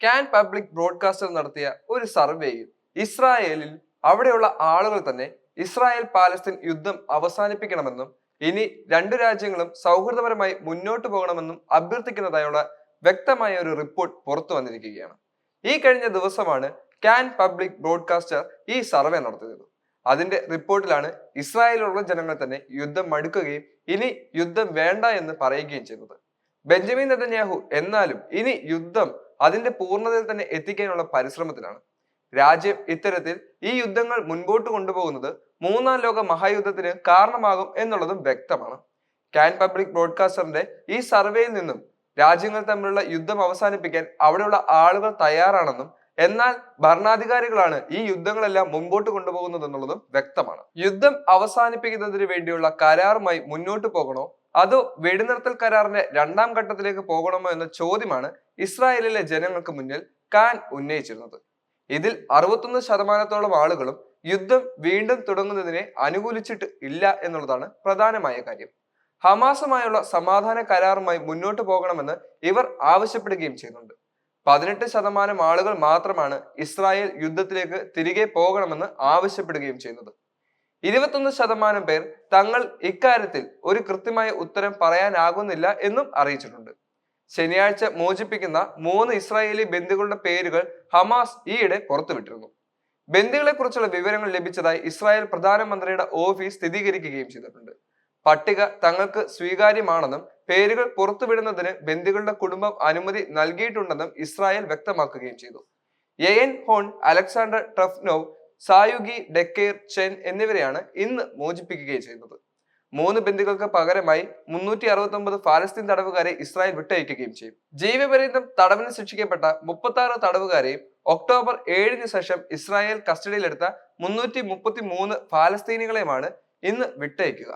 Can public broadcaster നടത്തിയ ഒരു സർവേയിൽ ഇസ്രായേലിൽ അവിടെയുള്ള ആളുകൾ തന്നെ ഇസ്രായേൽ പാലസ്തീൻ യുദ്ധം അവസാനിപ്പിക്കണമെന്നും ഇനി രണ്ടു രാജ്യങ്ങളും സൗഹൃദപരമായി മുന്നോട്ട് പോകണമെന്നും അഭ്യർത്ഥിക്കുന്നതായുള്ള വ്യക്തമായ ഒരു റിപ്പോർട്ട് പുറത്തു വന്നിരിക്കുകയാണ്. ഈ കഴിഞ്ഞ ദിവസമാണ് ക്യാൻ പബ്ലിക് ബ്രോഡ്കാസ്റ്റർ ഈ സർവേ നടത്തിയത്. അതിന്റെ റിപ്പോർട്ടിലാണ് ഇസ്രായേലിലുള്ള ജനങ്ങൾ തന്നെ യുദ്ധം മടുക്കുകയും ഇനി യുദ്ധം വേണ്ട എന്ന് പറയുകയും ചെയ്തത് ബെഞ്ചമിൻ നെതന്യാഹു എന്നാലും ഇനി യുദ്ധം അതിന്റെ പൂർണതയിൽ തന്നെ എത്തിക്കാനുള്ള പരിശ്രമത്തിലാണ്. രാജ്യം ഇത്തരത്തിൽ ഈ യുദ്ധങ്ങൾ മുൻപോട്ട് കൊണ്ടുപോകുന്നത് മൂന്നാം ലോക മഹായുദ്ധത്തിന് കാരണമാകും എന്നുള്ളതും വ്യക്തമാണ്. ക്യാൻ പബ്ലിക് ബ്രോഡ്കാസ്റ്ററിന്റെ ഈ സർവേയിൽ നിന്നും രാജ്യങ്ങൾ തമ്മിലുള്ള യുദ്ധം അവസാനിപ്പിക്കാൻ അവിടെയുള്ള ആളുകൾ തയ്യാറാണെന്നും എന്നാൽ ഭരണാധികാരികളാണ് ഈ യുദ്ധങ്ങളെല്ലാം മുമ്പോട്ട് കൊണ്ടുപോകുന്നത് എന്നുള്ളതും വ്യക്തമാണ്. യുദ്ധം അവസാനിപ്പിക്കുന്നതിന് വേണ്ടിയുള്ള കരാറുമായി മുന്നോട്ട് പോകണോ? അതോ വെടിനിർത്തൽ കരാറിന്റെ രണ്ടാം ഘട്ടത്തിലേക്ക് പോകണമോ എന്ന ചോദ്യമാണ് ഇസ്രായേലിലെ ജനങ്ങൾക്ക് മുന്നിൽ കാൻ ഉന്നയിച്ചിരുന്നത്. ഇതിൽ അറുപത്തൊന്ന് ശതമാനത്തോളം ആളുകളും യുദ്ധം വീണ്ടും തുടങ്ങുന്നതിനെ അനുകൂലിച്ചിട്ട് ഇല്ല എന്നുള്ളതാണ് പ്രധാനമായ കാര്യം. ഹമാസുമായുള്ള സമാധാന കരാറുമായി മുന്നോട്ട് പോകണമെന്ന് ഇവർ ആവശ്യപ്പെടുകയും ചെയ്യുന്നുണ്ട്. പതിനെട്ട് ശതമാനം ആളുകൾ മാത്രമാണ് ഇസ്രായേൽ യുദ്ധത്തിലേക്ക് തിരികെ പോകണമെന്ന് ആവശ്യപ്പെടുകയും ചെയ്യുന്നത്. ഇരുപത്തൊന്ന് ശതമാനം പേർ തങ്ങൾ ഇക്കാര്യത്തിൽ ഒരു കൃത്യമായ ഉത്തരം പറയാനാകുന്നില്ല എന്നും അറിയിച്ചിട്ടുണ്ട്. ശനിയാഴ്ച മോചിപ്പിക്കുന്ന മൂന്ന് ഇസ്രായേലി ബന്ദികളുടെ പേരുകൾ ഹമാസ് ഈയിടെ പുറത്തുവിട്ടിരുന്നു. ബന്ദികളെ കുറിച്ചുള്ള വിവരങ്ങൾ ലഭിച്ചതായി ഇസ്രായേൽ പ്രധാനമന്ത്രിയുടെ ഓഫീസ് സ്ഥിരീകരിക്കുകയും ചെയ്തിട്ടുണ്ട്. പട്ടിക തങ്ങൾക്ക് സ്വീകാര്യമാണെന്നും പേരുകൾ പുറത്തുവിടുന്നതിന് ബന്ദികളുടെ കുടുംബം അനുമതി നൽകിയിട്ടുണ്ടെന്നും ഇസ്രായേൽ വ്യക്തമാക്കുകയും ചെയ്തു. N Horn Alexander Trufanov Sagui Dekel Chen എന്നിവരെയാണ് ഇന്ന് മോചിപ്പിക്കുകയും ചെയ്യുന്നത്. മൂന്ന് ബന്ദികൾക്ക് പകരമായി മുന്നൂറ്റി അറുപത്തി ഒമ്പത് ഫാലസ്തീൻ തടവുകാരെ ഇസ്രായേൽ വിട്ടയക്കുകയും ചെയ്യും. ജീവപര്യന്തം തടവിന് ശിക്ഷിക്കപ്പെട്ട മുപ്പത്തി ആറ് തടവുകാരെയും ഒക്ടോബർ ഏഴിന് ശേഷം ഇസ്രായേൽ കസ്റ്റഡിയിലെടുത്ത മുന്നൂറ്റി മുപ്പത്തി മൂന്ന് ഫാലസ്തീനികളെയുമാണ് ഇന്ന് വിട്ടയക്കുക.